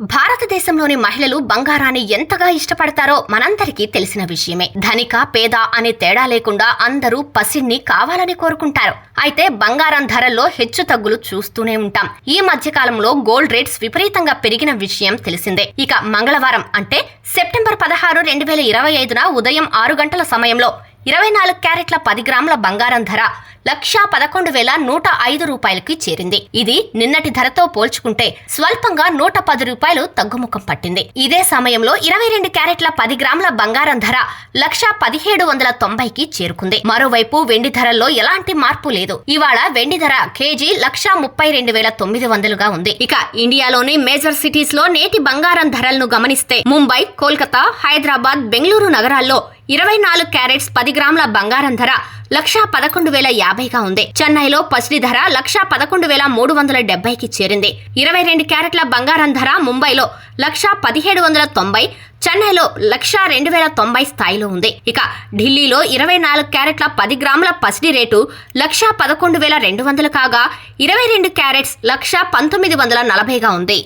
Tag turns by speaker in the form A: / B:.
A: భారతదేశంలోని మహిళలు బంగారాన్ని ఎంతగా ఇష్టపడతారో మనందరికీ తెలిసిన విషయమే. ధనిక పేద అనే తేడా లేకుండా అందరూ పసిన్ని కావాలని కోరుకుంటారు. అయితే బంగారం ధరల్లో హెచ్చు తగ్గులు చూస్తూనే ఉంటాం. ఈ మధ్య కాలంలో గోల్డ్ రేట్స్ విపరీతంగా పెరిగిన విషయం తెలిసిందే. ఇక మంగళవారం అంటే సెప్టెంబర్ పదహారు రెండు వేల ఇరవై ఐదున ఉదయం ఆరు గంటల సమయంలో ఇరవై నాలుగు క్యారెట్ల పది గ్రాముల బంగారం ధర లక్షా పదకొండు వేల నూట ఐదు రూపాయలకి చేరింది. ఇది నిన్నటి ధరతో పోల్చుకుంటే స్వల్పంగా నూట పది రూపాయలు తగ్గుముఖం పట్టింది. ఇదే సమయంలో ఇరవై రెండు క్యారెట్ల పది గ్రాముల బంగారం ధర లక్షా పదిహేడు వందల తొంభైకి చేరుకుంది. మరోవైపు వెండి ధరల్లో ఎలాంటి మార్పు లేదు. ఇవాళ వెండి ధర కేజీ లక్షా ముప్పై రెండు వేల తొమ్మిది వందలుగా ఉంది. ఇక ఇండియాలోని మేజర్ సిటీస్లో నేటి బంగారం ధరలను గమనిస్తే ముంబై కోల్కతా హైదరాబాద్ బెంగళూరు నగరాల్లో ఇరవై నాలుగు క్యారెట్స్ పది గ్రాముల బంగారం ధర లక్షా పదకొండు వేల యాభైగా ఉంది. చెన్నైలో పసిడి ధర లక్షా పదకొండు వేల మూడు వందల డెబ్బైకి చేరింది. ఇరవై రెండు క్యారెట్ల బంగారం ధర ముంబైలో లక్షా పదిహేడు వందల తొంభై చెన్నైలో లక్షా రెండు వేల తొంభై స్థాయిలో ఉంది. ఇక ఢిల్లీలో ఇరవై నాలుగు క్యారెట్ల పది గ్రాముల పసిడి రేటు లక్షా పదకొండు వేల రెండు వందలు కాగా ఇరవై రెండు క్యారెట్స్ లక్షా పంతొమ్మిది వందల నలభైగా ఉంది.